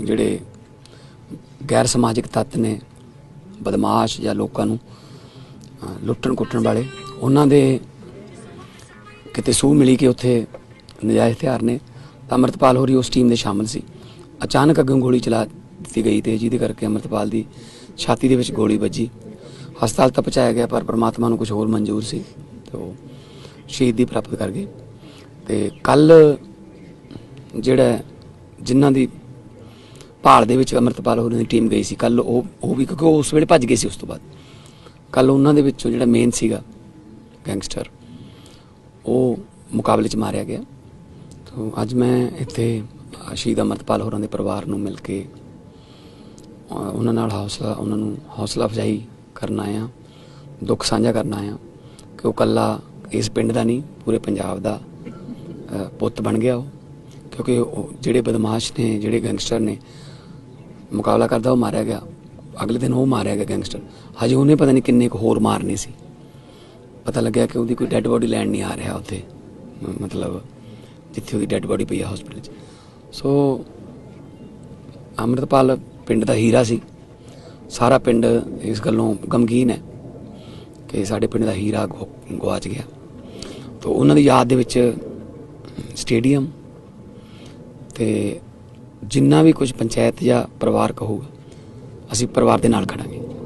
ਜਿਹੜੇ ਗੈਰ ਸਮਾਜਿਕ ਤੱਤ ਨੇ, ਬਦਮਾਸ਼ ਜਾਂ ਲੋਕਾਂ ਨੂੰ ਲੁੱਟਣ ਕੁੱਟਣ ਵਾਲੇ, ਉਹਨਾਂ ਦੇ ਕਿਤੇ ਸੂਹ ਮਿਲੀ ਕਿ ਉੱਥੇ ਨਜਾਇਜ਼ ਹਥਿਆਰ ਨੇ, ਤਾਂ ਅਮਰਤਪਾਲ ਹੋਰੀ ਉਸ ਟੀਮ ਦੇ ਸ਼ਾਮਲ ਸੀ। ਅਚਾਨਕ ਅੱਗੋਂ ਗੋਲੀ ਚਲਾ ਦਿੱਤੀ ਗਈ ਤੇ ਜਿਹਦੇ ਕਰਕੇ ਅਮਰਤਪਾਲ ਦੀ ਛਾਤੀ ਦੇ ਵਿੱਚ ਗੋਲੀ ਵੱਜੀ। ਹਸਪਤਾਲ ਤੱਕ ਪਹੁੰਚਾਇਆ ਗਿਆ, ਪਰ ਪ੍ਰਮਾਤਮਾ ਨੂੰ ਕੁਝ ਹੋਰ ਮਨਜ਼ੂਰ ਸੀ, ਤੇ ਉਹ ਸ਼ਹੀਦੀ ਪ੍ਰਾਪਤ ਕਰ ਗਏ। ਤੇ ਕੱਲ ਜਿਹੜਾ ਜਿਨ੍ਹਾਂ ਦੀ ਭਾਲ ਦੇ ਵਿੱਚ ਅਮਰਤਪਾਲ ਹੋਰਾਂ ਦੀ ਟੀਮ ਗਈ ਸੀ ਕੱਲ ਉਹ ਉਹ ਵੀ ਕਿਉਂਕਿ ਉਹ ਉਸ ਵੇਲੇ ਭੱਜ ਗਏ ਸੀ ਉਸ ਤੋਂ ਬਾਅਦ। ਕੱਲ ਉਹਨਾਂ ਦੇ ਵਿੱਚੋਂ ਜਿਹੜਾ ਮੇਨ ਸੀਗਾ ਗੈਂਗਸਟਰ ਉਹ ਮੁਕਾਬਲੇ 'ਚ ਮਾਰਿਆ ਗਿਆ। ਤੋਂ ਅੱਜ ਮੈਂ ਇੱਥੇ ਸ਼ਹੀਦ ਅਮਰਤਪਾਲ ਹੋਰਾਂ ਦੇ ਪਰਿਵਾਰ ਨੂੰ ਮਿਲ ਕੇ ਉਹਨਾਂ ਨਾਲ ਹੌਸਲਾ, ਉਹਨਾਂ ਨੂੰ ਹੌਸਲਾ ਅਫਜ਼ਾਈ ਕਰਨ ਆਇਆ, ਦੁੱਖ ਸਾਂਝਾ ਕਰਨ ਆਇਆ ਕਿ ਉਹ ਕੱਲਾ ਇਸ ਪਿੰਡ ਦਾ ਨਹੀਂ, ਪੂਰੇ ਪੰਜਾਬ ਦਾ ਪੁੱਤ ਬਣ ਗਿਆ ਉਹ। ਕਿਉਂਕਿ ਉਹ ਜਿਹੜੇ ਬਦਮਾਸ਼ ਨੇ, ਜਿਹੜੇ ਗੈਂਗਸਟਰ ਨੇ, ਮੁਕਾਬਲਾ ਕਰਦਾ ਉਹ ਮਾਰਿਆ ਗਿਆ। ਅਗਲੇ ਦਿਨ ਉਹ ਮਾਰਿਆ ਗਿਆ ਗੈਂਗਸਟਰ। ਹਜੇ ਉਹਨੇ ਪਤਾ ਨਹੀਂ ਕਿੰਨੇ ਕੁ ਹੋਰ ਮਾਰਨੇ ਸੀ। ਪਤਾ ਲੱਗਿਆ ਕਿ ਉਹਦੀ ਕੋਈ ਡੈੱਡ ਬੋਡੀ ਲੈਣ ਨਹੀਂ ਆ ਰਿਹਾ ਉੱਥੇ। ਮਤਲਬ ਜਿੱਥੇ ਉਹਦੀ ਡੈੱਡ ਬੋਡੀ ਪਈ ਹੈ ਹਸਪੀਟਲ 'ਚ। ਸੋ ਅੰਮ੍ਰਿਤਪਾਲ ਪਿੰਡ ਦਾ ਹੀਰਾ ਸੀ। ਸਾਰਾ ਪਿੰਡ ਇਸ ਗੱਲੋਂ ਗਮਗੀਨ ਹੈ ਕਿ ਸਾਡੇ ਪਿੰਡ ਦਾ ਹੀਰਾ ਗੁ- ਗੁਆਚ ਗਿਆ। ਤੋਂ ਉਹਨਾਂ ਦੀ ਯਾਦ ਦੇ ਵਿੱਚ ਸਟੇਡੀਅਮ ਤੇ ਜਿੰਨਾ ਵੀ ਕੁਝ ਪੰਚਾਇਤ ਜਾਂ ਪਰਿਵਾਰ ਕਹੂਗਾ ਅਸੀਂ ਪਰਿਵਾਰ ਦੇ ਨਾਲ ਖੜਾਂਗੇ।